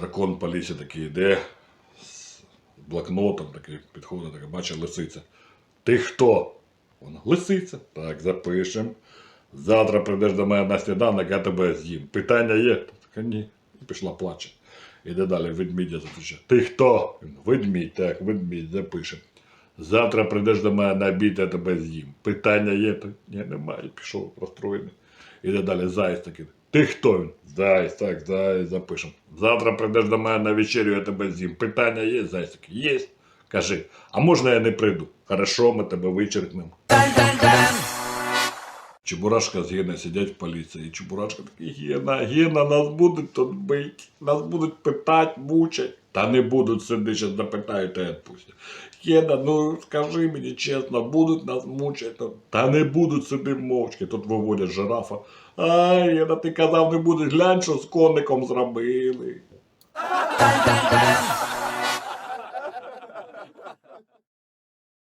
дракон по лісі такий йде з блокнотом такий підходить, такий, бачить лисиця. Ти хто? Вона лисиця. Так, запишем. Завтра прийдеш до мене на сніданок, я тебе з'їм. Питання є? Така ні. І пішла плаче. Іде далі ведмідя запише. Ти хто? Він, Ведмідь, так, ведмідь, запишем. Завтра прийдеш до мене на обід, я тебе з'їм. Питання є? Та ні, немає, пішов розстроєний. Іде далі заєць такий. Ти хто він? Заєць, так, заєць, запишем. Завтра прийдеш до мене на вечерю, я тебе з'їм. Питання є, заєць такий, є. Кажи, а можна я не прийду? Хорошо, ми тебе вичеркнемо. Чебурашка з Гена сидять в поліції. І Чебурашка такий, Гена, Гена, нас будуть тут бити, нас будуть питати, мучать. Та не будуть сиди, зараз запитають та відпустять. Гена, ну скажи мені чесно, будуть нас мучати. Та не будуть сиди мовчки. Тут виводять жирафа. Ай, єда, ти казав, не будеш, глянь, що з коником зробили.